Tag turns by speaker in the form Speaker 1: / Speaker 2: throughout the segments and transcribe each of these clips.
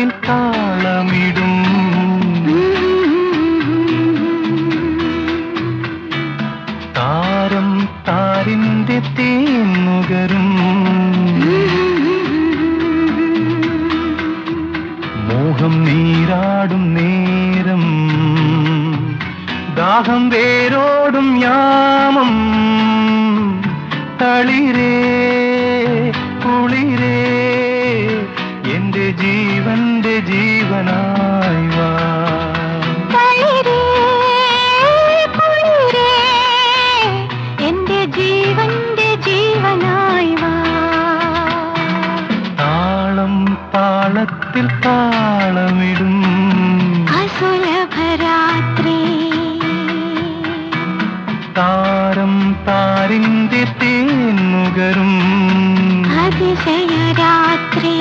Speaker 1: താളം താളത്തിൽ താളമിടും താരം താരിന്റെ തേന്നുകരും മോഹം നീരാടും നേരം. ദാഹം വേരോടും യാമം. തളിരേ താളത്തിൽ താളമിടും.
Speaker 2: അസുലഭരാത്രി
Speaker 1: താരം താരിന്റെ തേന്നുകരും
Speaker 2: അതിശയരാത്രി.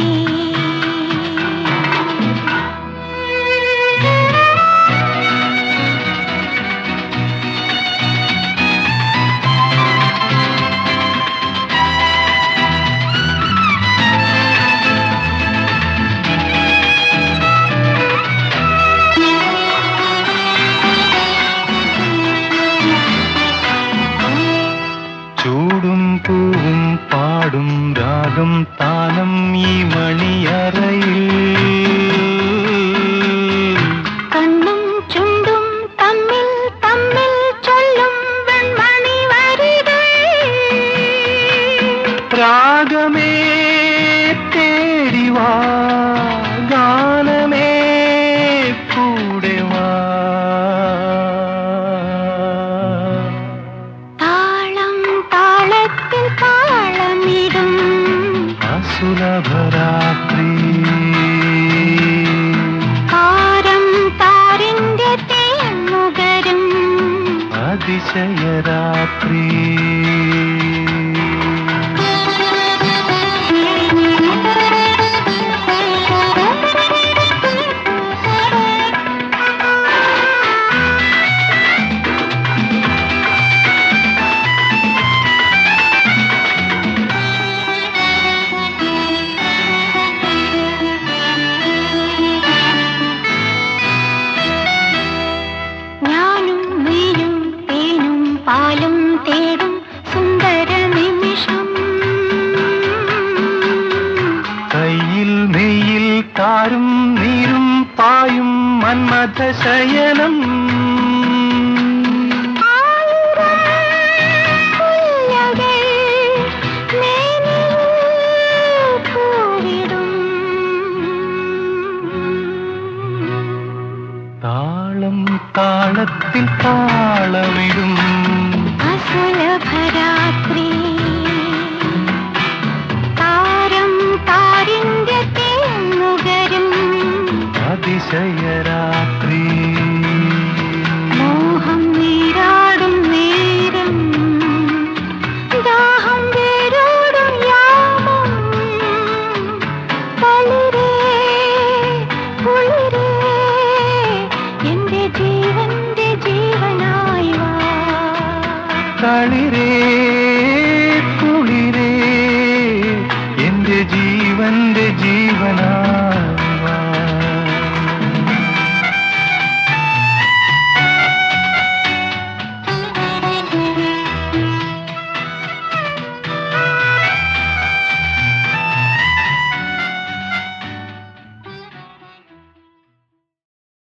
Speaker 2: ஞானம் இமணி
Speaker 1: அறையில் கண்ணும் சுண்டும் தம்மில் தம்மில்
Speaker 2: சொல்லும் வெண்மணி வருகை
Speaker 1: അസുലഭരാത്രി
Speaker 2: താരം താരിന്റെ തേന്നുകരും
Speaker 1: അതിശയരാത്രി. താരും നീരും പായും മന്മഥ ശയനം താളം താളത്തിൽ താളമിടും.
Speaker 2: അസുലഭരാത്രി
Speaker 1: അതിശയരാത്രി
Speaker 2: മോഹം നീരാടും നേരം ദാഹം വേരോടും യാമം. തളിരേ കുളിരേ എന്റെ ജീവന്റെ ജീവനായി
Speaker 1: തളിരേ